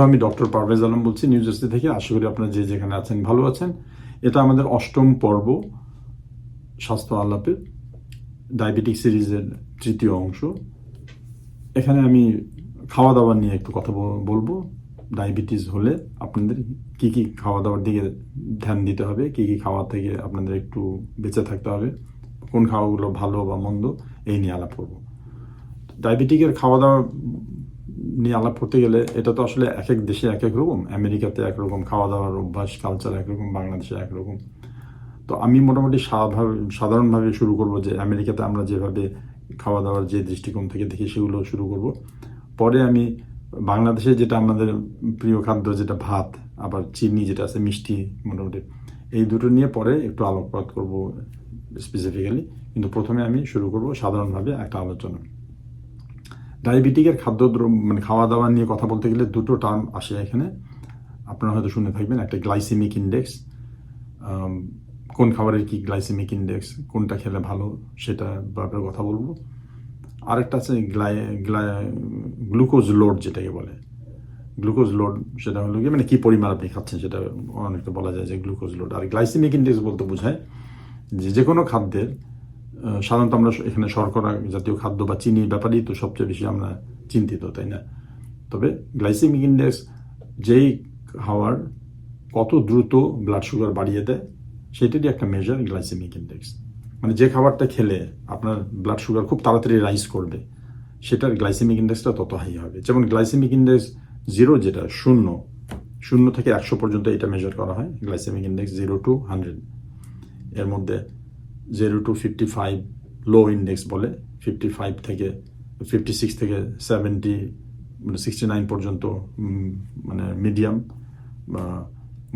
Hello আমি doctor Parvez Alam বলছি new jersey থেকে। আশা করি আপনারা যে যেখানে আছেন ভালো আছেন। এটা আমাদের অষ্টম পর্ব, স্বাস্থ্য আলাপের ডায়াবেটিক সিরিজের তৃতীয় অংশ। এখানে আমি খাওয়া দাওয়া নিয়ে একটু কথা বলব। ডায়াবেটিস হলে আপনাদের কি কি খাওয়া দাওয়ার দিকে ধ্যান দিতে হবে, কি কি খাওয়া থেকে আপনাদের একটু বেঁচে থাকতে হবে, কোন খাওয়াগুলো ভালো বা মন্দ, এই নিয়ে আলাপ করব। ডায়াবেটিকের খাওয়া দাওয়া নিয়ে আলাপ করতে গেলে এটা তো আসলে এক এক দেশে এক এক রকম। আমেরিকাতে একরকম খাওয়া দাওয়ার অভ্যাস কালচার একরকম বাংলাদেশে একরকম তো আমি মোটামুটি সাধারণভাবে শুরু করব যে আমেরিকাতে আমরা যেভাবে খাওয়া দাওয়ার যে দৃষ্টিকোণ থেকে দেখি সেগুলো শুরু করব। পরে আমি বাংলাদেশে যেটা আমাদের প্রিয় খাদ্য যেটা ভাত, আবার চিনি যেটা আছে, মিষ্টি মোটামুটি, এই দুটো নিয়ে পরে একটু আলোকপাত করব স্পেসিফিক্যালি কিন্তু প্রথমে আমি শুরু করব সাধারণভাবে একটা আলোচনা। ডায়াবেটিকের খাদ্য মানে খাওয়া দাওয়া নিয়ে কথা বলতে গেলে দুটো টার্ম আসে এখানে। আপনারা হয়তো শুনে থাকবেন, একটা গ্লাইসেমিক ইন্ডেক্স কোন খাবারের কি গ্লাইসেমিক ইন্ডেক্স কোনটা খেলে ভালো সেটা ব্যাপারে কথা বলব। আরেকটা আছে গ্লাই গ্লাই গ্লুকোজ লোড যেটাকে বলে। গ্লুকোজ লোড সেটা হলো মানে কী পরিমাণ আপনি খাচ্ছেন সেটা অনেকটা বলা যায় যে গ্লুকোজ লোড আর গ্লাইসেমিক ইন্ডেক্স বলতে বোঝায় যে যে কোনো খাদ্যের সাধারণত আমরা এখানে শর্করা জাতীয় খাদ্য বা চিনির ব্যাপারেই তো সবচেয়ে বেশি আমরা চিন্তিত, তাই না? তবে গ্লাইসেমিক ইন্ডেক্স যেই খাওয়ার কত দ্রুত ব্লাড সুগার বাড়িয়ে দেয়, সেটারই একটা মেজার গ্লাইসেমিক ইন্ডেক্স। মানে যে খাবারটা খেলে আপনার ব্লাড সুগার খুব তাড়াতাড়ি রাইজ করবে, সেটার গ্লাইসেমিক ইন্ডেক্সটা তত হাই হবে। যেমন গ্লাইসেমিক ইন্ডেক্স জিরো যেটা, শূন্য শূন্য থেকে একশো পর্যন্ত এটা মেজার করা হয়, glycaemic index zero to hundred এর মধ্যে zero to fifty five low index বলে ফিফটি ফাইভ থেকে ফিফটি সিক্স থেকে সেভেন্টি মানে সিক্সটি নাইন পর্যন্ত মানে মিডিয়াম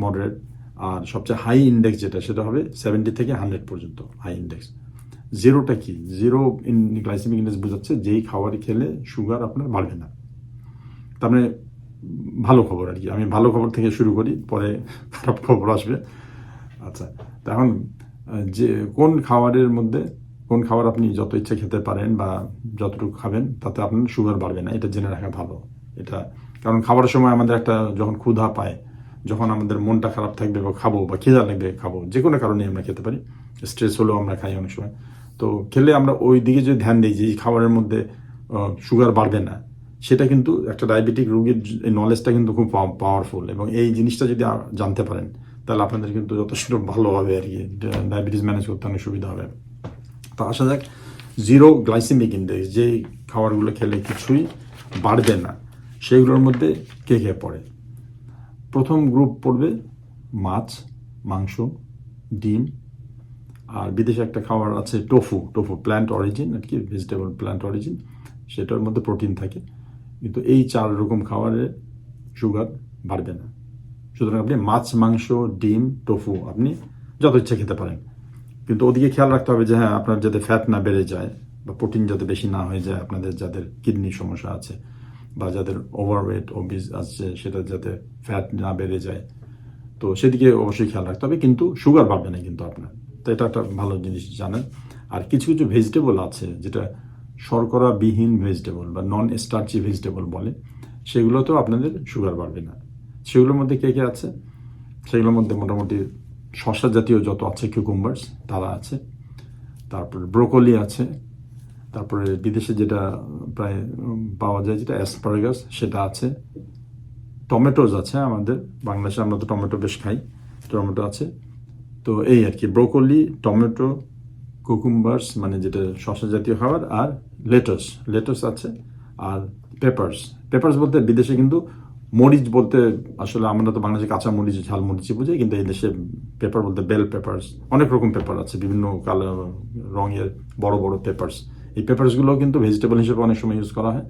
মডারেট আর সবচেয়ে হাই ইন্ডেক্স যেটা, সেটা হবে সেভেন্টি থেকে হান্ড্রেড পর্যন্ত হাই ইন্ডেক্স জিরোটা কি? জিরো ইন গ্লাইসেমিক ইন্ডেক্স বোঝাচ্ছে যেই খাবার খেলে সুগার আপনার বাড়বে না। তার মানে ভালো খবর আর কি। আমি ভালো খবর থেকে শুরু করি, পরে খারাপ খবর আসবে। আচ্ছা তো এখন যে, কোন খাবারের মধ্যে, কোন খাবার আপনি যত ইচ্ছে খেতে পারেন বা যতটুকু খাবেন, তাতে আপনার সুগার বাড়বে না। এটা জেনে রাখা ভালো। এটা, কারণ খাবারের সময় আমাদের একটা যখন ক্ষুধা পায়, যখন আমাদের মনটা খারাপ থাকবে বা খাব বা খিদা লাগবে খাব, যে কোনো কারণে আমরা খেতে পারি। স্ট্রেস হলেও আমরা খাই অনেক সময়। তো খেলে আমরা ওই দিকে যদি ধ্যান দিই যে এই খাবারের মধ্যে সুগার বাড়বে না, সেটা কিন্তু একটা ডায়াবেটিক রোগীর নলেজটা কিন্তু খুব পাওয়ারফুল এবং এই জিনিসটা যদি জানতে পারেন তাহলে আপনাদের কিন্তু যথেষ্ট ভালো হবে আর কি ডায়াবেটিস ম্যানেজ করতে অনেক সুবিধা হবে। তো আসা যাক, জিরো গ্লাইসেমিক ইন্ডেক্স যে খাবারগুলো খেলে কিছুই বাড়বে না সেইগুলোর মধ্যে কে কে পড়ে? প্রথম গ্রুপ পড়বে মাছ, মাংস, ডিম, আর বিদেশে একটা খাবার আছে টোফু টোফু প্ল্যান্ট অরিজিন আর কি ভেজিটেবল প্ল্যান্ট অরিজিন সেটার মধ্যে প্রোটিন থাকে, কিন্তু এই চার রকম খাবারের সুগার বাড়বে না। সুতরাং আপনি মাছ, মাংস, ডিম, টোফু আপনি যত ইচ্ছা খেতে পারেন। কিন্তু ওদিকে খেয়াল রাখতে হবে যে হ্যাঁ আপনার যাতে ফ্যাট না বেড়ে যায় বা প্রোটিন যাতে বেশি না হয়ে যায়, আপনাদের যাদের কিডনির সমস্যা আছে বা যাদের ওভারওয়েট ওবিস আছে, সেটা যাতে ফ্যাট না বেড়ে যায়। তো সেদিকে অবশ্যই খেয়াল রাখতে হবে, কিন্তু সুগার বাড়বে না কিন্তু আপনার। তো এটা একটা ভালো জিনিস জানেন। আর কিছু কিছু ভেজিটেবল আছে যেটা শর্করাবিহীন ভেজিটেবল বা নন স্টার্চি ভেজিটেবল বলে, সেগুলোতেও আপনাদের সুগার বাড়বে না। সেগুলোর মধ্যে কে কে আছে? সেগুলোর মধ্যে মোটামুটি শসা জাতীয় যত আছে কিউকুম্বার্স তারা আছে। তারপরে ব্রোকলি আছে। তারপরে বিদেশে যেটা প্রায় পাওয়া যায় যেটা অ্যাসপারাগাস সেটা আছে। টমেটোজ আছে আমাদের। বাংলাদেশে আমরা তো টমেটো বেশ খাই, টমেটো আছে। তো এই আর কি ব্রোকলি টমেটো কুকুম্বার্স মানে যেটা শসা জাতীয় খাবার, আর লেটস লেটস আছে, আর পেপার্স পেপার্স বলতে বিদেশে কিন্তু মরিচ বলতে আসলে আমরা তো বাংলাদেশে কাঁচা মরিচ, ঝাল মরিচই বুঝি, কিন্তু এই দেশে পেপার বলতে বেল পেপার্স অনেক রকম পেপার আছে, বিভিন্ন কালার রঙের বড় বড় পেপার্স এই পেপার্সগুলো কিন্তু ভেজিটেবল হিসেবে অনেক সময় ইউজ করা হয়।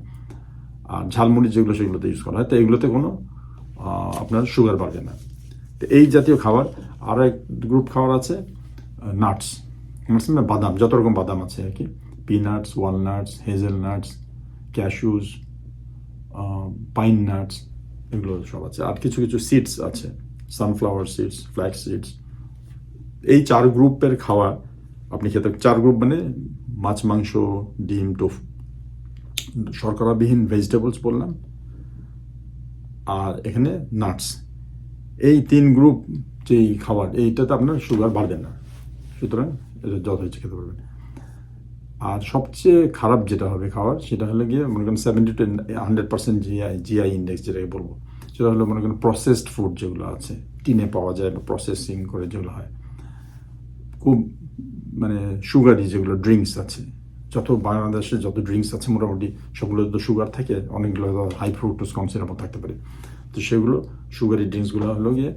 আর ঝালমুড়ি যেগুলো সেগুলোতে ইউজ করা হয়। তো এগুলোতে কোনো আপনার সুগার বাড়বে না। তো এই জাতীয় খাবার আরও এক গ্রুপ খাবার আছে নাটস নাটস মানে বাদাম, যত রকম বাদাম আছে আর কি। Peanuts walnuts hazelnuts cashews pine nuts এগুলো সব আছে। আর কিছু কিছু সিডস আছে। সানফ্লাওয়ার সিডস ফ্ল্যাক্স সিডস এই চার গ্রুপের খাওয়া আপনি খেতে চার গ্রুপ মানে মাছ, মাংস, ডিম, টোফু। শর্করাবিহীন ভেজিটেবলস বললাম। আর এখানে নাটস এই তিন গ্রুপ যেই খাবার, এইটাতে আপনার সুগার বাড়বে না। সুতরাং এটা ইচ্ছে খেতে পারবেন। আর সবচেয়ে খারাপ যেটা হবে খাওয়ার সেটা হলো গিয়ে মনে করেন seventy to hundred percent GI GI index যেটাকে বলব, সেটা হলো মনে করেন প্রসেসড ফুড যেগুলো আছে, টিনে পাওয়া যায় বা প্রসেসিং করে যেগুলো হয়। খুব মানে সুগারি যেগুলো ড্রিঙ্কস আছে, যত বাংলাদেশে যত ড্রিঙ্কস আছে মোটামুটি সবগুলো তো সুগার থাকে, অনেকগুলো হাই ফ্রুটোজ কম সিরাপও থাকতে পারে। তো সেগুলো সুগারি ড্রিঙ্কসগুলো হলো গিয়ে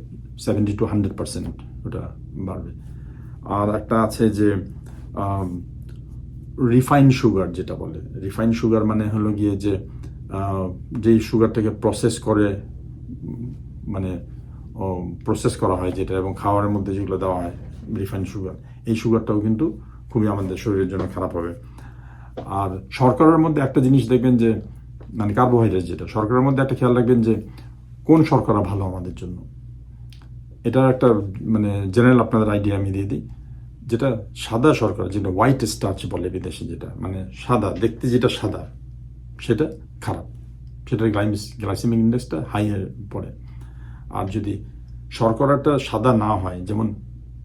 সেভেন্টি টু হান্ড্রেড পার্সেন্ট ওটা বাড়বে। আর একটা আছে যে রিফাইন সুগার যেটা বলে। রিফাইন সুগার মানে হলো গিয়ে যে যেই সুগারটাকে প্রসেস করে মানে প্রসেস করা হয় যেটা এবং খাওয়ারের মধ্যে যেগুলো দেওয়া হয় রিফাইন সুগার এই সুগারটাও কিন্তু খুবই আমাদের শরীরের জন্য খারাপ হবে। আর শর্করার মধ্যে একটা জিনিস দেখবেন যে মানে কার্বোহাইড্রেট যেটা, শর্করার মধ্যে একটা খেয়াল রাখবেন যে, কোন শর্করা ভালো আমাদের জন্য? এটার একটা মানে জেনারেল আপনাদের আইডিয়া আমি দিয়ে দিই। যেটা সাদা শর্করা যেটা হোয়াইট স্টার্চ বলে বিদেশে যেটা মানে সাদা, দেখতে যেটা সাদা, সেটা খারাপ। সেটার গ্লাইমিস গ্লাইসেমিক ইন্ডেক্সটা হাই পড়ে। আর যদি শর্করাটা সাদা না হয়, যেমন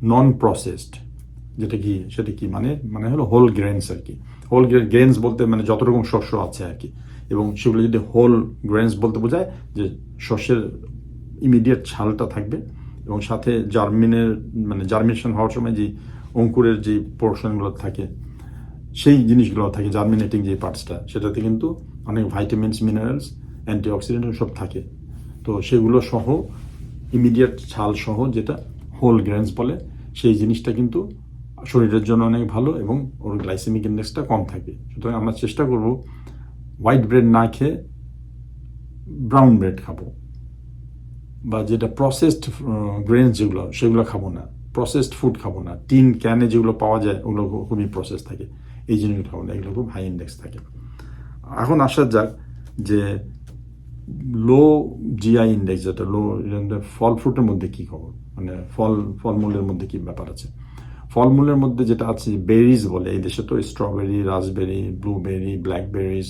নন প্রসেসড যেটা কি, সেটা কি মানে মানে হলো হোল গ্রেনস আর কি। হোল গ্রেনস বলতে মানে যত রকম শস্য আছে আর কি। এবং সেগুলো যদি হোল গ্রেনস বলতে বোঝায় যে শস্যের ইমিডিয়েট ছালটা থাকবে এবং সাথে জার্মিনের মানে জার্মিনেশন হওয়ার সময় যে অঙ্কুরের যে পোর্শনগুলো থাকে, সেই জিনিসগুলো থাকে জার্মিনেটিং যে পার্টসটা সেটাতে কিন্তু অনেক ভাইটামিনস মিনারেলস অ্যান্টিঅক্সিডেন্ট সব থাকে। তো সেগুলো সহ ইমিডিয়েট ছাল সহ যেটা হোল গ্রেনস বলে, সেই জিনিসটা কিন্তু শরীরের জন্য অনেক ভালো এবং ওর গ্লাইসেমিক ইন্ডেক্সটা কম থাকে। সুতরাং আমরা চেষ্টা করব হোয়াইট ব্রেড না খেয়ে ব্রাউন ব্রেড খাব, বা যেটা প্রসেসড গ্রেনস যেগুলো, সেগুলো খাব না। প্রসেসড ফুড খাব না। টিন ক্যানে যেগুলো পাওয়া যায়, ওগুলো খুবই প্রসেস থাকে। এই জিনিসগুলো খাব না, এগুলো খুব হাই ইন্ডেক্স থাকে। এখন আসা যাক যে লো জিআই ইন্ডেক্স যেটা লো ফল ফ্রুটের মধ্যে কি খবর মানে ফল ফলমূলের মধ্যে কি ব্যাপার আছে? ফলমূলের মধ্যে যেটা আছে বেরিজ বলে, এই দেশে তো strawberry raspberry blueberry blackberries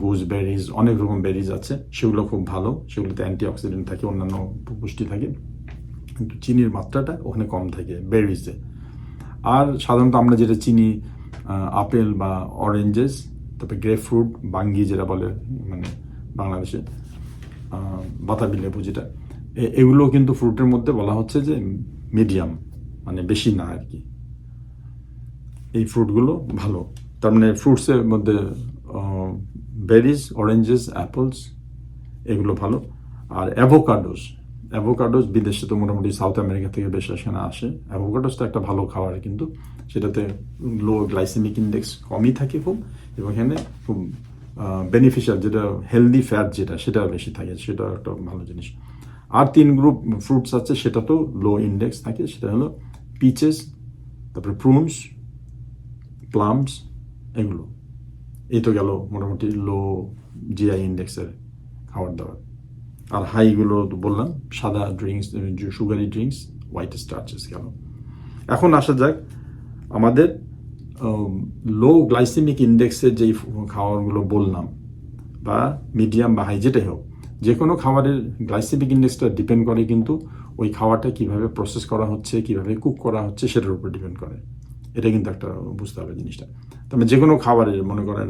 gooseberries অনেক রকম বেরিজ আছে। সেগুলো খুব ভালো, সেগুলোতে অ্যান্টিঅক্সিডেন্ট থাকে, অন্যান্য পুষ্টি থাকে। কিন্তু চিনির মাত্রাটা ওখানে কম থাকে বেরিজে আর সাধারণত আমরা যেটা চিনি আপেল বা অরেঞ্জেস তারপরে গ্রেপ ফ্রুট বাঙ্গি যেটা বলে মানে বাংলাদেশে বাতাবি লেবু যেটা এগুলো কিন্তু ফ্রুটের মধ্যে বলা হচ্ছে যে মিডিয়াম মানে বেশি না আর কি। এই ফ্রুটগুলো ভালো। তার মানে ফ্রুটসের মধ্যে বেরিজ অরেঞ্জেস অ্যাপলস এগুলো ভালো। আর অ্যাভোকাডোস অ্যাভোকাডোস বিদেশে তো মোটামুটি সাউথ আমেরিকা থেকে বেশ এখানে আসে। অ্যাভোকাডোসটা একটা ভালো খাবার কিন্তু। সেটাতে লো গ্লাইসেমিক ইন্ডেক্স কমই থাকে খুব। এবং এখানে খুব বেনিফিশিয়াল যেটা হেলদি ফ্যাট যেটা, সেটা বেশি থাকে। সেটা একটা ভালো জিনিস। আর তিন গ্রুপ ফ্রুটস আছে, সেটা তো লো ইন্ডেক্স থাকে। সেটা হলো পিচেস তারপরে প্রুনস প্লামস এগুলো। এই তো গেল মোটামুটি লো জিআই ইন্ডেক্সের খাবার দাবার। আর হাইগুলো তো বললাম, সাদা drinks sugary drinks white starches গেল। এখন আসা যাক, আমাদের লো গ্লাইসেমিক ইন্ডেক্সের যেই খাবারগুলো বললাম, বা মিডিয়াম বা হাই যেটাই হোক যে কোনো খাবারের গ্লাইসেমিক ইন্ডেক্সটা ডিপেন্ড করে কিন্তু ওই খাবারটা কীভাবে প্রসেস করা হচ্ছে, কীভাবে কুক করা হচ্ছে, সেটার উপর ডিপেন্ড করে। এটা কিন্তু একটা বুঝতে হবে জিনিসটা। তবে যে কোনো খাবারের, মনে করেন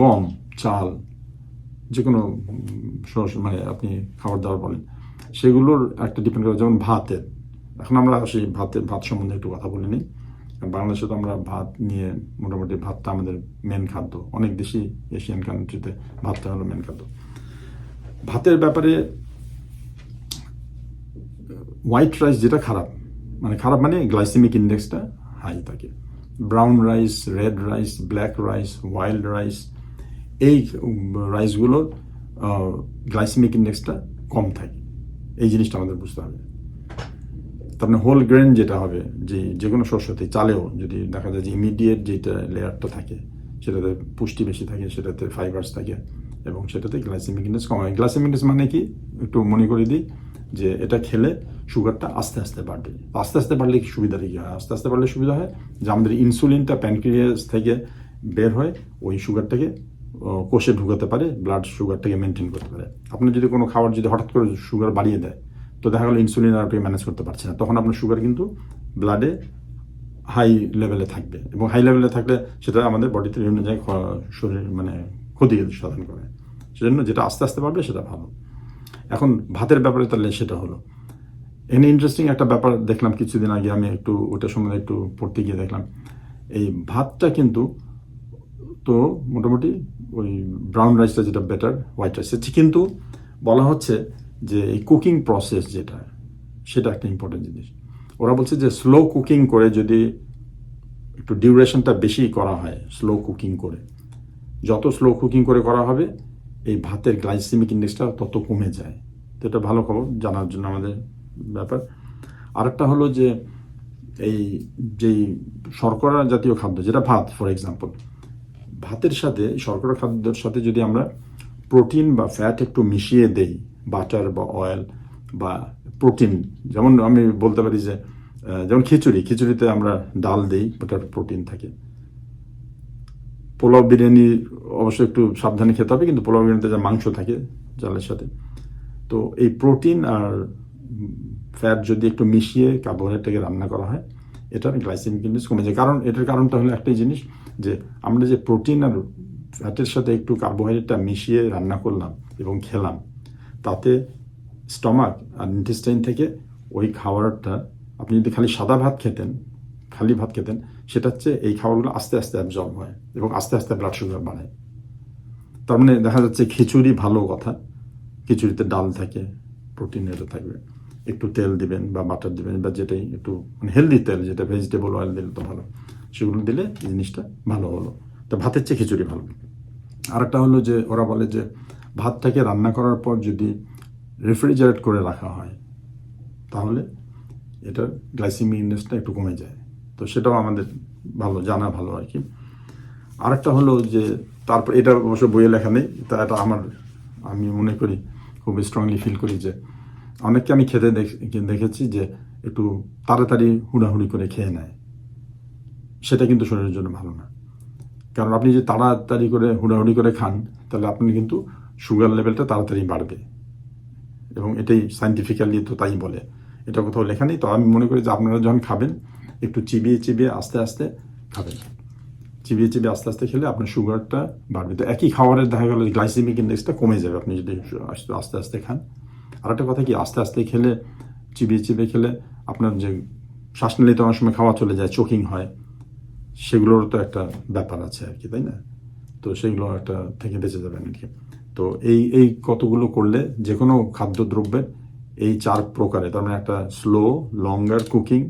গম, চাল যে কোনো শস্য মানে আপনি খাবার দাবার বলেন, সেগুলোর একটা ডিপেন্ড করে, যেমন ভাতের। এখন আমরা সেই ভাতের, ভাত সম্বন্ধে একটু কথা বলে নিই। বাংলাদেশে তো আমরা ভাত নিয়ে মোটামুটি ভাতটা আমাদের মেন খাদ্য। অনেক দেশই এশিয়ান কান্ট্রিতে ভাতটা হলো মেন খাদ্য। ভাতের ব্যাপারে হোয়াইট রাইস যেটা খারাপ মানে খারাপ মানে গ্লাইসেমিক ইন্ডেক্সটা হাই থাকে। Brown rice red rice black rice wild rice এই রাইসগুলোর গ্লাইসেমিক ইন্ডেক্সটা কম থাকে। এই জিনিসটা আমাদের বুঝতে হবে। তার মানে হোল গ্রেন যেটা হবে, যে যে কোনো শস্যতে চালেও যদি দেখা যায় যে ইমিডিয়েট যেটা লেয়ারটা থাকে, সেটাতে পুষ্টি বেশি থাকে, সেটাতে ফাইবার্স থাকে, এবং সেটাতে গ্লাইসেমিক ইন্ডেক্স কম হয়। গ্লাইসেমিক ইন্ডেক্স মানে কি? একটু মনে করে দিই, যে, এটা খেলে সুগারটা আস্তে আস্তে বাড়বে। আস্তে আস্তে বাড়লে কি সুবিধাটা কী হয়? আস্তে আস্তে বাড়লে সুবিধা হয় যে, আমাদের ইনসুলিনটা প্যানক্রিয়াস থেকে বের হয়, ওই সুগারটাকে কোষে ঢুকাতে পারে ব্লাড সুগারটাকে মেনটেন করতে পারে। আপনি যদি কোনো খাবার যদি হঠাৎ করে সুগার বাড়িয়ে দেয়, তো দেখা গেলো ইনসুলিন আর ম্যানেজ করতে পারছে না। তখন আপনার সুগার কিন্তু ব্লাডে হাই লেভেলে থাকবে এবং হাই লেভেলে থাকলে সেটা আমাদের বডিতে বিভিন্ন জায়গায় শরীর মানে ক্ষতি সাধন করে। সেজন্য যেটা আস্তে আস্তে পারবে সেটা ভালো। এখন ভাতের ব্যাপারে তাহলে সেটা হলো। এনে ইন্টারেস্টিং একটা ব্যাপার দেখলাম কিছুদিন আগে, আমি একটু ওটার সম্বন্ধে একটু পড়তে গিয়ে দেখলাম। এই ভাতটা কিন্তু তো মোটামুটি ওই ব্রাউন রাইসটা যেটা বেটার হোয়াইট রাইস কিন্তু বলা হচ্ছে যে এই কুকিং প্রসেস যেটা, সেটা একটা ইম্পর্টেন্ট জিনিস। ওরা বলছে যে স্লো কুকিং করে যদি একটু ডিউরেশনটা বেশি করা হয় স্লো কুকিং করে, যত স্লো কুকিং করে করা হবে, এই ভাতের গ্লাইসেমিক ইন্ডেক্সটা তত কমে যায়। তো এটা ভালো খবর, জানার জন্য আমাদের ব্যাপার। আরেকটা হলো যে এই, যেই শর্করা জাতীয় খাদ্য, যেটা ভাত ফর এক্সাম্পল ভাতের সাথে, শর্করা খাদ্যের সাথে যদি আমরা প্রোটিন বা ফ্যাট একটু মিশিয়ে দেই বাটার বা অয়েল বা প্রোটিন যেমন আমি বলতে পারি যে যেমন খিচুড়ি, খিচুড়িতে আমরা ডাল দিই, ওটার প্রোটিন থাকে। পোলাও বিরিয়ানি অবশ্যই একটু সাবধানে খেতে হবে, কিন্তু পোলাও বিরিয়ানিতে যা মাংস থাকে, জালের সাথে। তো এই প্রোটিন আর ফ্যাট যদি একটু মিশিয়ে কার্বোহাইড্রেটটাকে রান্না করা হয় এটার গ্লাইসেমিক ইন্ডেক্স কমে যায়। কারণ এটার কারণটা হলো একটাই জিনিস যে আমরা যে প্রোটিন আর ফ্যাটের সাথে একটু কার্বোহাইড্রেটটা মিশিয়ে রান্না করলাম এবং খেলাম, তাতে স্টমাক আর ইন্টেস্টাইন থেকে ওই খাবারটা আপনি যদি খালি সাদা ভাত খেতেন, খালি ভাত খেতেন সেটা হচ্ছে এই খাবারগুলো আস্তে আস্তে অ্যাবজর্ব হয় এবং আস্তে আস্তে ব্লাড সুগার বাড়ায় তার মানে দেখা যাচ্ছে খিচুড়ি ভালো কথা, খিচুড়িতে ডাল থাকে প্রোটিন এটা থাকবে। একটু তেল দিবেন বা বাটার দিবেন বা যেটাই, একটু মানে হেলদি তেল, যেটা ভেজিটেবল অয়েল দিলে তো ভালো। সেগুলো দিলে জিনিসটা ভালো হলো। তো ভাতের চেয়ে খিচুড়ি ভালো। আরেকটা হলো যে, ওরা বলে যে ভাতটাকে রান্না করার পর যদি রেফ্রিজারেট করে রাখা হয়, তাহলে এটার গ্লাইসিমিক ইন্ডেক্সটা একটু কমে যায়। তো সেটাও আমাদের ভালো, জানা ভালো আর কি। আরেকটা হলো যে, তারপর এটা অবশ্য বইয়ে লেখা নেই, তা এটা আমার, আমি মনে করি খুব স্ট্রংলি ফিল করি যে, অনেককে আমি খেতে দেখ- দেখেছি যে, একটু তাড়াতাড়ি হুড়াহুড়ি করে খেয়ে নেয়। সেটা কিন্তু শরীরের জন্য ভালো না। কারণ আপনি যে তাড়াতাড়ি করে, হুড়াহুড়ি করে খান, তাহলে আপনি কিন্তু সুগার লেভেলটা তাড়াতাড়ি বাড়বে। এবং এটাই সাইন্টিফিক্যালি তো তাই বলে। এটা কোথাও লেখা নেই, তো আমি মনে করি যে আপনারা যখন খাবেন, একটু চিবিয়ে চিবিয়ে আস্তে আস্তে খাবেন। চিবিয়ে চিবিয়ে আস্তে আস্তে খেলে আপনার সুগারটা বাড়বে। তো একই খাবারের দেখা গেল গ্লাইসেমিক ইন্ডেক্সটা কমে যাবে আপনি যদি আস্তে আস্তে খান। আর একটা কথা কি, আস্তে আস্তে খেলে, চিবিয়ে চিবিয়ে খেলে আপনার যে শ্বাস নিলে তো অনেক সময় খাওয়া চলে যায় চোকিং হয়। সেগুলোর তো একটা ব্যাপার আছে আর কি, তাই না? তো সেগুলো একটা থেকে বেঁচে যাবেন আর কি তো এই এই কতগুলো করলে যে কোনো খাদ্যদ্রব্যের এই চার প্রকারে, তার মানে একটা স্লো লঙ্গার কুকিং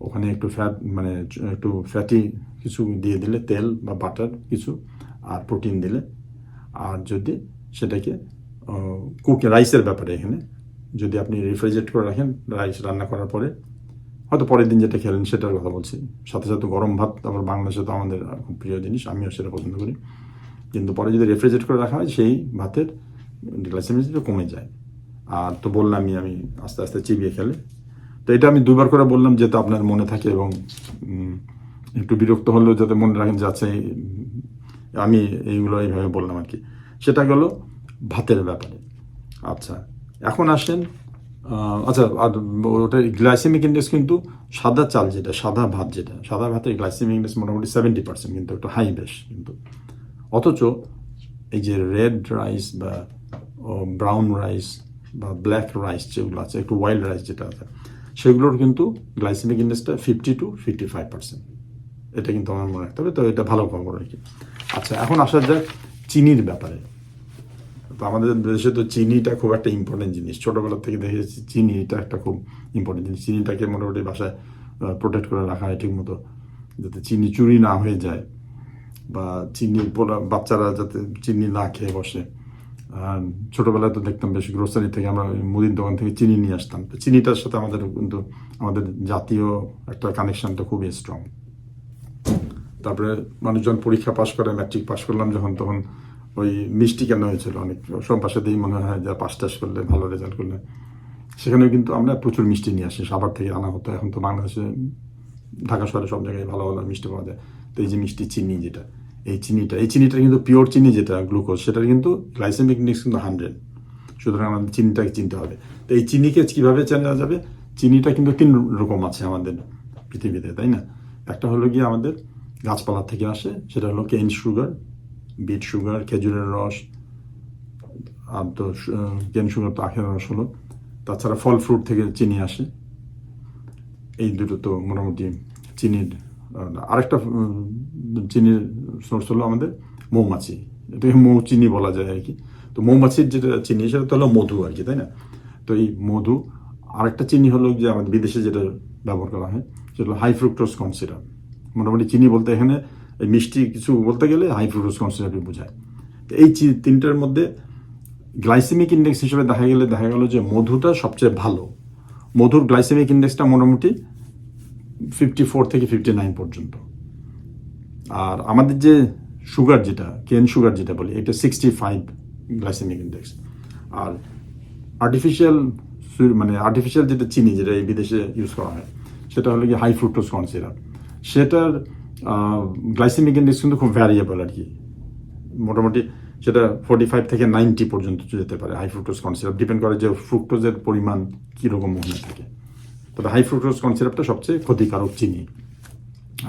ওখানে একটু ফ্যাট মানে একটু ফ্যাটি কিছু দিয়ে দিলে তেল বা বাটার কিছু আর প্রোটিন দিলে। আর যদি সেটাকে কুক রাইসের ব্যাপারে এখানে যদি আপনি রেফ্রিজারেট করে রাখেন রাইস রান্না করার পরে হয়তো পরের দিন যেটা খেলেন সেটার কথা বলছি। সাথে সাথে গরম ভাত আবার বাংলাদেশে তো আমাদের খুব প্রিয় জিনিস, আমিও সেটা পছন্দ করি। কিন্তু পরে যদি রেফ্রিজারেট করে রাখা হয়, সেই ভাতের গ্লাইসেমিকটা কমে যায়। আর তো বললামই আমি আস্তে আস্তে চিবিয়ে খেলে। তো এটা আমি দুবার করে বললাম যাতে আপনার মনে থাকে এবং একটু বিরক্ত হলেও যাতে মনে রাখেন যে আচ্ছা আমি এইগুলো এইভাবে বললাম আর কি। সেটা গেল ভাতের ব্যাপারে। আচ্ছা এখন আসেন আচ্ছা আর ওটা গ্লাইসেমিক ইন্ডেক্স কিন্তু সাদা চাল যেটা, সাদা ভাত যেটা, সাদা ভাতের গ্লাইসেমিক ইন্ডেক্স মোটামুটি সেভেন্টি পার্সেন্ট কিন্তু একটু হাই বেশ কিন্তু। অথচ এই যে রেড রাইস বা ব্রাউন রাইস বা ব্ল্যাক রাইস যেগুলো আছে, একটু ওয়াইল্ড রাইস যেটা আছে, সেগুলোর কিন্তু glycemic ইন্ডেক্সটা fifty two fifty five percent এটা কিন্তু আমার মনে রাখতে হবে, তো এটা ভালো খবর আর কি। আচ্ছা এখন আসা যাক চিনির ব্যাপারে। তো আমাদের দেশে তো চিনিটা খুব একটা ইম্পর্টেন্ট জিনিস। ছোটোবেলা থেকে দেখে দেখেছি চিনিটা একটা খুব ইম্পর্টেন্ট জিনিস। চিনিটাকে মোটামুটি বাসায় প্রোটেক্ট করে রাখা হয় ঠিক মতো যাতে চিনি চুরি না হয়ে যায় বা চিনি বাচ্চারা যাতে চিনি না খেয়ে বসে। আর ছোটোবেলায় তো দেখতাম বেশ গ্রোসারি থেকে আমরা মুদির দোকান থেকে চিনি নিয়ে আসতাম। তো চিনিটার সাথে আমাদের কিন্তু, আমাদের জাতীয় একটা কানেকশানটা খুবই স্ট্রং তারপরে মানুষজন পরীক্ষা পাশ করে ম্যাট্রিক পাশ করলাম যখন, তখন ওই মিষ্টি কেন হয়েছিল? অনেক সব বাসাতেই মনে হয় যে পাস টাস করলে ভালো রেজাল্ট করলে। সেখানেও কিন্তু আমরা প্রচুর মিষ্টি নিয়ে আসি। সাভার থেকে আনা হতো। এখন তো বাংলাদেশে, ঢাকা শহরে সব জায়গায় ভালো ভালো মিষ্টি পাওয়া যায়। তো এই যে মিষ্টি চিনি যেটা, এই চিনিটা এই চিনিটা কিন্তু পিওর চিনি যেটা গ্লুকোজ সেটা কিন্তু গ্লাইসেমিক ইন্ডেক্স কিন্তু হান্ড্রেড সুতরাং আমাদের চিনিটাকে চিনতে হবে। তো এই চিনিকে কীভাবে চেনা যাবে? চিনিটা কিন্তু তিন রকম আছে আমাদের পৃথিবীতে, তাই না? একটা হলো গিয়ে আমাদের গাছপালা থেকে আসে, সেটা হলো কেন সুগার বিট সুগার খেজুরের রস আর তো কেন সুগার তো আখের রস হলো। তাছাড়া ফল ফ্রুট থেকে চিনি আসে। এই দুটো তো মোটামুটি চিনির আরেকটা চিনির সোর্স হলো আমাদের মৌমাছি। এটাকে মৌ চিনি বলা যায় আর কি। তো মৌমাছির যেটা চিনি, সেটা তো হলো মধু আর কি, তাই না? তো এই মধু, আরেকটা চিনি হলো যে আমাদের বিদেশে যেটা ব্যবহার করা হয়, সেটা হলো হাই ফ্রুক্টোজ কনসিডার মোটামুটি চিনি বলতে এখানে মিষ্টি কিছু বলতে গেলে হাই ফ্রুক্টোজ কনসিডারই বোঝায়। তো এই তিনটার মধ্যে গ্লাইসেমিক ইন্ডেক্স হিসেবে দেখা গেলে দেখা গেল যে মধুটা সবচেয়ে ভালো। মধুর গ্লাইসেমিক ইন্ডেক্সটা মোটামুটি ফিফটি ফোর থেকে ফিফটি নাইন পর্যন্ত। আর আমাদের যে সুগার যেটা কেন সুগার যেটা বলি, এটা সিক্সটি ফাইভ গ্লাইসেমিক ইন্ডেক্স আর আর্টিফিশিয়াল মানে আর্টিফিশিয়াল যেটা চিনি যেটা এই বিদেশে ইউজ করা হয়, সেটা হলো কি হাই ফ্রুক্টোজ কর্ন সিরাপ সেটার গ্লাইসেমিক ইন্ডেক্স কিন্তু খুব ভ্যারিয়েবল আর কি। মোটামুটি সেটা ফোর্টি ফাইভ থেকে নাইনটি পর্যন্ত যেতে পারে high fructose corn syrup depend করে যে ফ্রুক্টোজের পরিমাণ কীরকম মনে থাকে। তবে হাই ফ্রুক্টোজ কর্ন সিরাপটা সবচেয়ে ক্ষতিকারক চিনি।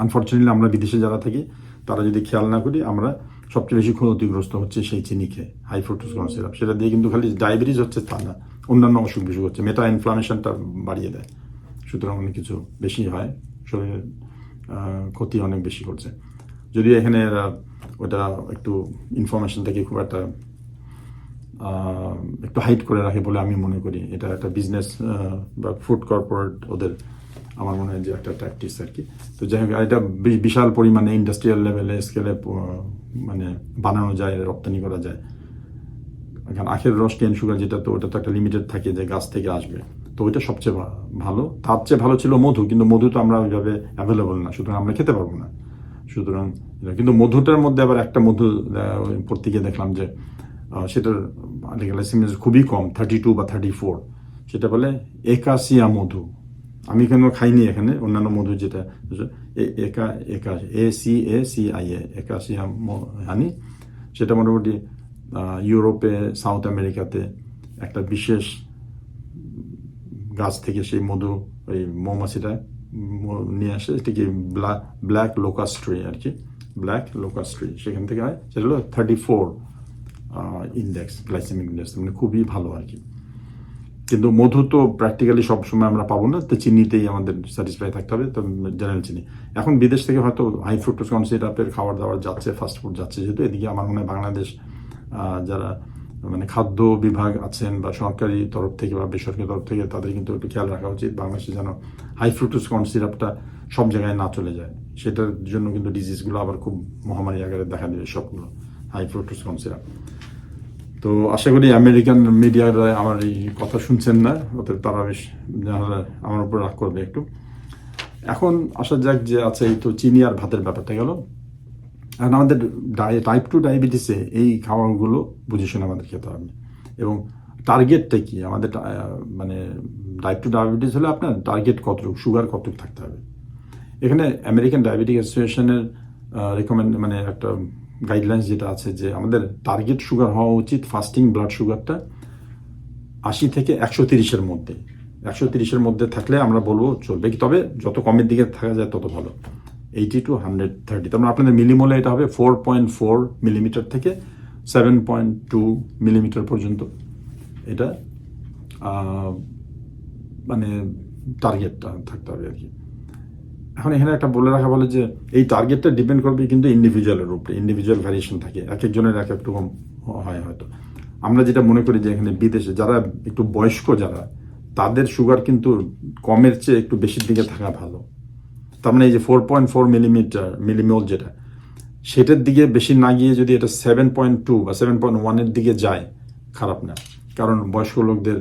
আনফর্চুনেটলি আমরা বিদেশে যারা থাকি, তারা যদি খেয়াল না করি, আমরা সবচেয়ে বেশি ক্ষতিগ্রস্ত হচ্ছে সেই চিনি খেয়ে হাই ফ্রুক্টোজ কর্ন সিরাপ সেটা দিয়ে কিন্তু খালি ডায়াবেটিস হচ্ছে তা না, অন্যান্য অসুখ বিসুখ হচ্ছে। মেটা ইনফ্লামেশনটা বাড়িয়ে দেয়। সুতরাং অনেক কিছু বেশি হয় শরীরের ক্ষতি অনেক বেশি করছে। যদি এখানে ওটা একটু ইনফরমেশন থেকে খুব একটা একটু হাইট করে রাখে বলে আমি মনে করি। এটা একটা বিজনেস বা ফুড কর্পোরেট ওদের আমার মনে হয় যে একটা প্র্যাকটিস আর কি। তো যাই হোক এটা বিশাল পরিমাণে ইন্ডাস্ট্রিয়াল লেভেলে স্কেলে মানে বানানো যায়, রপ্তানি করা যায়। এখন আখের রস কেন সুগার যেটা তো, ওটা তো একটা লিমিটেড থাকে যে গাছ থেকে আসবে। তো ওইটা সবচেয়ে ভালো। তার চেয়ে ভালো ছিল মধু, কিন্তু মধু তো আমরা ওইভাবে অ্যাভেলেবল না, সুতরাং আমরা খেতে পারব না। সুতরাং কিন্তু মধুটার মধ্যে আবার একটা মধু পড়তে দেখলাম যে সেটার গ্লাইসেমিক খুবই কম থার্টি টু বা থার্টি ফোর সেটা বলে একাশিয়া মধু। আমি কেন খাইনি এখানে, অন্যান্য মধু যেটা একা একা, A, C A, C, I, A, acacia honey. সেটা মোটামুটি ইউরোপে, সাউথ আমেরিকাতে একটা বিশেষ গাছ থেকে সেই মধু ওই মৌমাছিটা নিয়ে আসে এটাকে ব্ল্যাক ব্ল্যাক লোকাস্ট্রি আর কি? ব্ল্যাক লোকাস্ট্রি সেখান থেকে হয়, সেটা হলো thirty four index glycemic index মানে খুবই ভালো আর কি। কিন্তু মধু তো প্র্যাকটিক্যালি সবসময় আমরা পাবো না, তো চিনিতেই আমাদের স্যাটিসফাই থাকতে হবে, তো জেনারেল চিনি। এখন বিদেশ থেকে হয়তো হাই ফ্রুক্টোজ কর্ন সিরাপের খাবার দাবার যাচ্ছে ফাস্ট ফুড যাচ্ছে যেহেতু, এদিকে আমার মনে হয় বাংলাদেশ যারা মানে খাদ্য বিভাগ আছেন বা সরকারি তরফ থেকে বা বেসরকারি তরফ থেকে, তাদের কিন্তু একটু খেয়াল রাখা উচিত বাংলাদেশে যেন হাই ফ্রুক্টোজ কর্ন সিরাপটা সব জায়গায় না চলে যায়। সেটার জন্য কিন্তু ডিজিজগুলো আবার খুব মহামারী আকারে দেখা দেবে সবগুলো হাই ফ্রুক্টোজ কর্ন সিরাপ তো আশা করি আমেরিকান মিডিয়ারা আমার এই কথা শুনছেন না ওদের তারা বেশ জানালে আমার উপর রাগ করবে একটু। এখন আসা যাক যে আচ্ছা এই তো চিনি আর ভাতের ব্যাপারটা গেল। এখন আমাদের টাইপ টু ডায়াবেটিসে এই খাবারগুলো বুঝে শুনে আমাদের খেতে হবে। এবং টার্গেটটা কি? আমাদের মানে টাইপ টু ডায়াবেটিস হলে আপনার টার্গেট কতটুকু? সুগার কতটুকু থাকতে হবে। এখানে আমেরিকান ডায়াবেটিক অ্যাসোসিয়েশনের রেকমেন্ড মানে একটা গাইডলাইন্স যেটা আছে যে আমাদের টার্গেট সুগার হওয়া উচিত ফাস্টিং ব্লাড সুগারটা আশি থেকে একশো তিরিশের মধ্যে। একশো তিরিশের মধ্যে থাকলে আমরা বলব চলবে তবে যত কমের দিকে থাকা যায় তত ভালো। এইটি টু হান্ড্রেড থার্টি তার মানে আপনাদের মিলিমলে এটা হবে ফোর পয়েন্ট ফোর মিলিমিটার থেকে সেভেন পয়েন্ট টু মিলিমিটার পর্যন্ত। এটা মানে টার্গেটটা থাকতে হবে আর কি। এখন এখানে একটা বলে রাখা বলে যে এই টার্গেটটা ডিপেন্ড করবে কিন্তু ইন্ডিভিজুয়ালের উপরে ইন্ডিভিজুয়াল ভ্যারিয়েশন থাকে। এক একজনের এক এক রকম হয় হয়তো। আমরা যেটা মনে করি যে এখানে বিদেশে যারা একটু বয়স্ক যারা, তাদের সুগার কিন্তু কমের চেয়ে একটু বেশির দিকে থাকা ভালো। তার মানে এই যে four point four millimetre millimole যেটা, সেটার দিকে বেশি না গিয়ে যদি এটা সেভেন পয়েন্ট টু বা সেভেন পয়েন্ট ওয়ানের দিকে যায়, খারাপ না। কারণ বয়স্ক লোকদের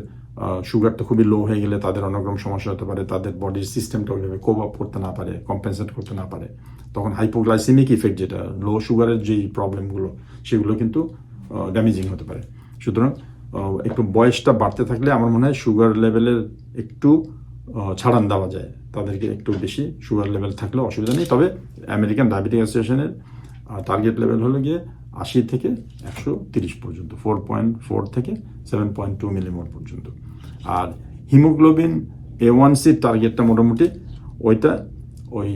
সুগারটা খুবই লো হয়ে গেলে তাদের অনেক রকম সমস্যা হতে পারে, তাদের বডির সিস্টেমটা ওইভাবে কোপ আপ করতে না পারে কম্পেনসেট করতে না পারে। তখন হাইপোগ্লাইসেমিক ইফেক্ট যেটা লো সুগারের যেই প্রবলেমগুলো সেগুলো কিন্তু ড্যামেজিং হতে পারে। সুতরাং একটু বয়সটা বাড়তে থাকলে আমার মনে হয় সুগার লেভেলের একটু ছাড়ান দেওয়া যায়। তাদেরকে একটু বেশি সুগার লেভেল থাকলে অসুবিধা নেই। তবে আমেরিকান ডায়াবেটিক অ্যাসোসিয়েশনের টার্গেট লেভেল হলো গিয়ে আশি থেকে একশো তিরিশ পর্যন্ত ফোর পয়েন্ট ফোর থেকে সেভেন পয়েন্ট টু মিলিমোল পর্যন্ত। আর হিমোগ্লোবিন এ ওয়ান সির টার্গেটটা মোটামুটি ওইটা ওই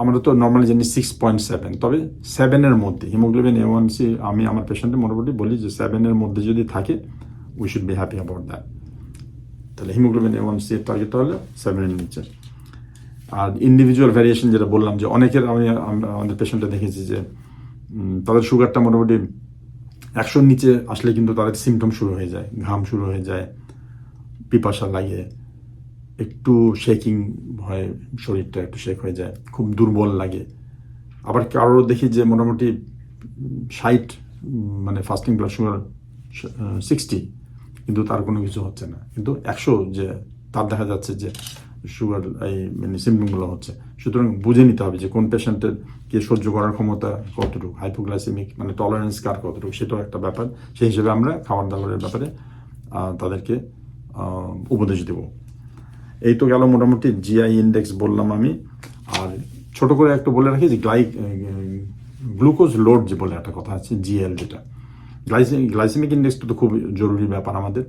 আমরা তো নর্মালি জানি সিক্স পয়েন্ট সেভেন তবে সেভেনের মধ্যে হিমোগ্লোবিন এ ওয়ান সি আমি আমার পেশেন্টে মোটামুটি বলি যে সেভেনের মধ্যে যদি থাকে we should be happy about that তাহলে হিমোগ্লোবিন এ ওয়ান সি এর টার্গেটটা হলো সেভেনের নিচে। আর ইন্ডিভিজুয়াল ভ্যারিয়েশন যেটা বললাম যে অনেকের আমি আমাদের পেশেন্টে দেখেছি যে তাদের সুগারটা মোটামুটি একশোর নিচে আসলে কিন্তু তাদের সিমটম শুরু হয়ে যায়, ঘাম শুরু হয়ে যায়, পিপাসা লাগে, একটু শেকিং হয়, শরীরটা একটু শেক হয়ে যায়, খুব দুর্বল লাগে। আবার কারোর দেখি যে মোটামুটি ষাট মানে ফাস্টিং ব্লাড সুগার সিক্সটি কিন্তু তার কোনো কিছু হচ্ছে না। কিন্তু একশো যে, তার দেখা যাচ্ছে যে সুগার এই মানে সিমটমগুলো হচ্ছে। সুতরাং বুঝে নিতে হবে যে কোন পেশেন্টের কে সহ্য করার ক্ষমতা কতটুকু হাইপোগ্লাইসেমিক মানে টলারেন্স কার কতটুকু, সেটাও একটা ব্যাপার। সেই হিসেবে আমরা খাবার দাবারের ব্যাপারে তাদেরকে উপদেশ দেবো। এই তো গেল মোটামুটি জিআই ইন্ডেক্স বললাম আমি। আর ছোট করে একটু বলে রাখি যে গ্লাই গ্লুকোজ লোড যে বলে একটা কথা আছে জিএল যেটা। গ্লাইসেমিক ইন্ডেক্সটা তো খুব জরুরি ব্যাপার আমাদের।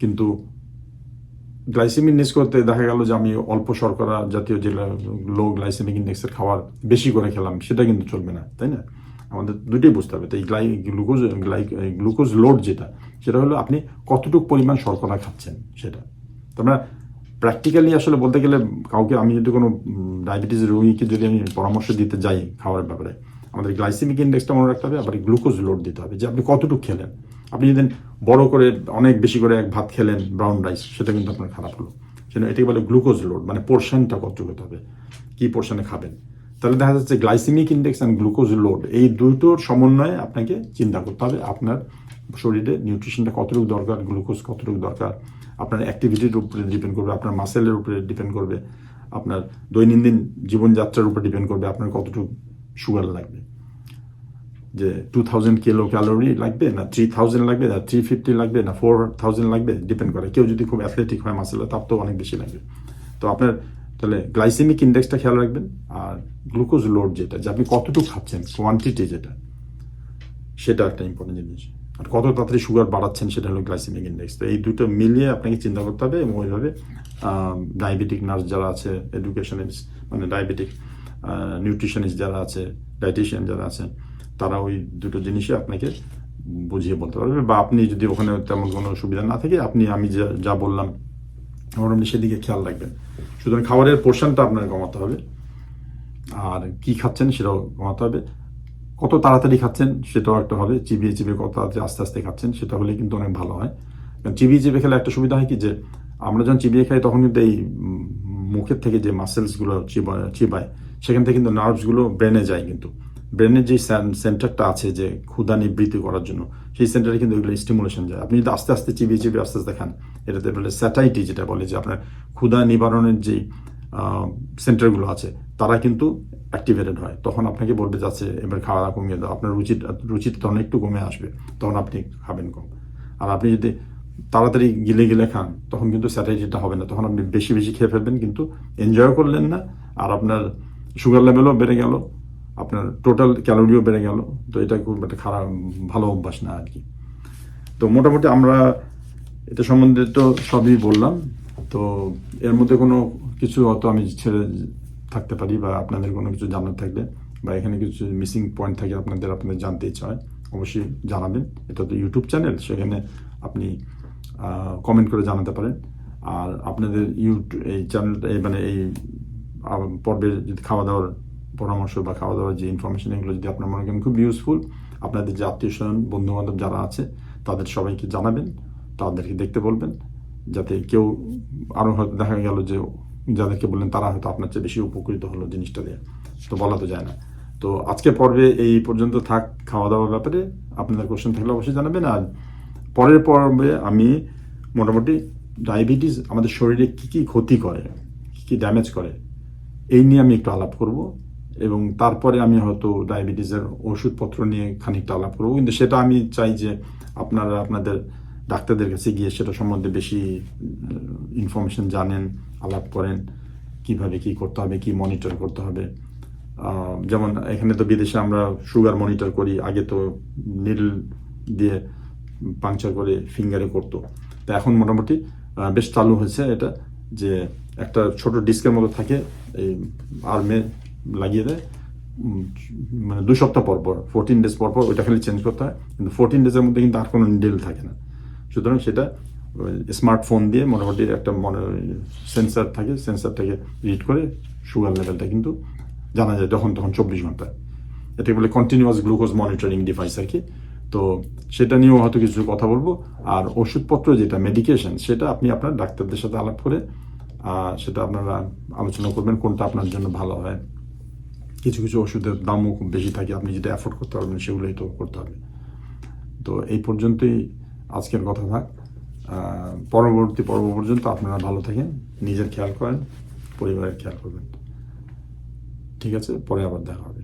কিন্তু গ্লাইসেমিক ইন্ডেক্স করতে দেখা গেল যে আমি অল্প শর্করা জাতীয় যে লো গ্লাইসেমিক ইন্ডেক্সের খাবার বেশি করে খেলাম, সেটা কিন্তু চলবে না, তাই না? আমাদের দুটোই বুঝতে হবে। তো এই গ্লাই গ্লুকোজ গ্লাই গ্লুকোজ লোড যেটা, সেটা হলো আপনি কতটুকু পরিমাণ শর্করা খাচ্ছেন সেটা। তো আমরা প্র্যাকটিক্যালি আসলে বলতে গেলে কাউকে আমি যদি কোনো ডায়াবেটিস রোগীকে যদি আমি পরামর্শ দিতে যাই খাওয়ার ব্যাপারে আমাদের গ্লাইসেমিক ইন্ডেক্সটা মনে রাখতে হবে, আবার গ্লুকোজ লোড দিতে হবে। যে আপনি কতটুকু খেলেন? আপনি যদি বড় করে, অনেক বেশি করে এক ভাত খেলেন ব্রাউন রাইস সেটা কিন্তু আপনার খারাপ হলো। সেটা এটাকে বলে গ্লুকোজ লোড মানে পোর্শনটা কতটুকু হতে হবে, কী পোর্শনে খাবেন? তাহলে দেখা যাচ্ছে glycemic index and glucose load এই দুটোর সমন্বয়ে আপনাকে চিন্তা করতে হবে, আপনার শরীরে নিউট্রিশনটা কতটুকু দরকার গ্লুকোজ কতটুকু দরকার, আপনার অ্যাক্টিভিটির উপরে ডিপেন্ড করবে, আপনার মাসেলের উপরে ডিপেন্ড করবে, আপনার দৈনন্দিন জীবনযাত্রার উপরে ডিপেন্ড করবে, আপনার কতটুকু সুগার লাগবে। যে টু থাউজেন্ড কিলো ক্যালোরি লাগবে না থ্রি থাউজেন্ড লাগবে, না থ্রি ফিফটি লাগবে, না ফোর থাউজেন্ড লাগবে ডিপেন্ড করে। কেউ যদি খুব অ্যাথলেটিক হয় মাসেল তার তো অনেক বেশি লাগবে। তো আপনার তাহলে গ্লাইসেমিক ইন্ডেক্সটা খেয়াল রাখবেন আর গ্লুকোজ লোড যেটা, যে আপনি কতটুকু খাচ্ছেন কোয়ান্টিটি যেটা, সেটা একটা ইম্পর্টেন্ট জিনিস। আর কত তাড়াতাড়ি সুগার বাড়াচ্ছেন, সেটা হলো গ্লাইসেমিক ইন্ডেক্স তো এই দুটো মিলিয়ে আপনাকে চিন্তা করতে হবে এবং ওইভাবে ডায়াবেটিক নার্স যারা আছে এডুকেশনিস্ট মানে ডায়াবেটিক নিউট্রিশনিস্ট যারা আছে ডায়েটিশিয়ান যারা আছে, তারা ওই দুটো জিনিসই আপনাকে বুঝিয়ে বলতে পারবে বা আপনি যদি ওখানে তেমন কোনো সুবিধা না থাকে, আপনি আমি যা যা বললাম মোটামুটি সেদিকে খেয়াল রাখবেন। সুতরাং খাবারের পোর্শনটা আপনার কমাতে হবে। আর কি খাচ্ছেন সেটাও কমাতে হবে। কত তাড়াতাড়ি খাচ্ছেন সেটাও একটা হবে, চিবিয়ে চিবিয়ে কত তাড়াতাড়ি আস্তে আস্তে খাচ্ছেন সেটা হলে কিন্তু অনেক ভালো হয়। কারণ চিবিয়ে চিবিয়ে খেলে একটা সুবিধা হয় কি যে, আমরা যখন চিবিয়ে খাই তখন কিন্তু এই মুখের থেকে যে মাসেলসগুলো চিবায় চিবায় সেখান থেকে কিন্তু নার্ভসগুলো ব্রেনে যায় কিন্তু। ব্রেনের যে সেন্টারটা আছে যে ক্ষুদা নিবৃত্তি করার জন্য, সেই সেন্টারে কিন্তু এগুলো স্টিমুলেশন যায়। আপনি যদি আস্তে আস্তে চিবিয়ে চিবিয়ে আস্তে আস্তে খান, এটাতে বলে স্যাটাইটি যেটা বলে যে আপনার ক্ষুদা নিবারণের যেই সেন্টারগুলো আছে, তারা কিন্তু অ্যাক্টিভেটেড হয়। তখন আপনাকে বলবে যাচ্ছে, এবার খাওয়া কমিয়ে দাও। আপনার রুচি রুচিটা তখন একটু কমে আসবে, তখন আপনি খাবেন কম। আর আপনি যদি তাড়াতাড়ি গিলে গিলে খান, তখন কিন্তু স্যাটাইটিটা হবে না। তখন আপনি বেশি বেশি খেয়ে ফেলবেন, কিন্তু এনজয় করলেন না। আর আপনার সুগার লেভেলও বেড়ে গেল, আপনার টোটাল ক্যালোরিও বেড়ে গেল, তো এটা খুব একটা খারাপ, ভালো অভ্যাস না আর কি তো মোটামুটি আমরা এটা সম্বন্ধে তো সবই বললাম, তো এর মধ্যে কোনো কিছু হয়তো আমি ছেড়ে থাকতে পারি বা আপনাদের কোনো কিছু জানার থাকলে, বা এখানে কিছু মিসিং পয়েন্ট থাকে আপনাদের আপনাদের জানতে ইচ্ছা হয় অবশ্যই জানাবেন। এটা তো ইউটিউব চ্যানেল, সেখানে আপনি কমেন্ট করে জানাতে পারেন। আর আপনাদের ইউটিউব এই চ্যানেলটা মানে এই আহ, পর্বের যদি খাওয়া দাওয়ার পরামর্শ বা খাওয়া দাওয়ার যে ইনফরমেশন এগুলো যদি আপনার মনে করেন খুব ইউজফুল আপনাদের যে আত্মীয় স্বজন বন্ধু বান্ধব যারা আছে তাদের সবাইকে জানাবেন তাদেরকে দেখতে বলবেন যাতে কেউ আরও হয়তো দেখা গেল যে যাদেরকে বললেন তারা হয়তো আপনার চেয়ে বেশি উপকৃত হলো জিনিসটা দিয়ে। তো বলা তো যায় না। তো আজকে পর্বে এই পর্যন্ত থাক। খাওয়া দাওয়ার ব্যাপারে আপনাদের কোশ্চেন থাকলে অবশ্যই জানাবেন। আর পরের পর্বে আমি মোটামুটি ডায়াবেটিস আমাদের শরীরে কী কী ক্ষতি করে কী কী ড্যামেজ করে এই নিয়ে আমি একটু আলাপ করব এবং তারপরে আমি হয়তো ডায়াবেটিসের ওষুধপত্র নিয়ে খানিকটা আলাপ করব। কিন্তু সেটা আমি চাই যে আপনারা আপনাদের ডাক্তারদের কাছে গিয়ে সেটা সম্বন্ধে বেশি ইনফরমেশন জানেন, আলাপ করেন, কীভাবে কি করতে হবে, কি মনিটর করতে হবে। যেমন এখানে তো বিদেশে আমরা সুগার মনিটর করি, আগে তো নিডল দিয়ে পাংচার করে ফিঙ্গারে করতো। তো এখন মোটামুটি বেশ চালু হয়েছে এটা যে একটা ছোট ডিস্কের মতো থাকে, এই আর্মে লাগিয়ে দেয়। মানে দুই সপ্তাহ পর পর ফোরটিন ডেজ পর পর ওইটা খালি চেঞ্জ করতে হয়। কিন্তু ফোরটিন ডেজের মধ্যে কিন্তু আর কোনো নিডেল থাকে না। সুতরাং সেটা স্মার্টফোন দিয়ে মোটামুটি একটা মনে সেন্সার থাকে সেন্সার থেকে রিড করে সুগার লেভেলটা কিন্তু জানা যায় তখন তখন চব্বিশ ঘণ্টা। এটাকে বলে কন্টিনিউয়াস গ্লুকোজ মনিটরিং ডিভাইস আর কি। তো সেটা নিয়েও হয়তো কিছু কথা বলব। আর ওষুধপত্র যেটা মেডিকেশন সেটা আপনি আপনার ডাক্তারদের সাথে আলাপ করে সেটা আপনারা আলোচনা করবেন, কোনটা আপনার জন্য ভালো হয়। কিছু কিছু ওষুধের দামও খুব বেশি থাকে, আপনি যেটা অ্যাফোর্ড করতে পারবেন সেগুলোই তো করতে হবে। তো এই পর্যন্তই আজকের কথা থাক পরবর্তী পর্ব পর্যন্ত আপনারা ভালো থাকেন, নিজের খেয়াল করেন, পরিবারের খেয়াল করবেন। ঠিক আছে, পরে আবার দেখা হবে।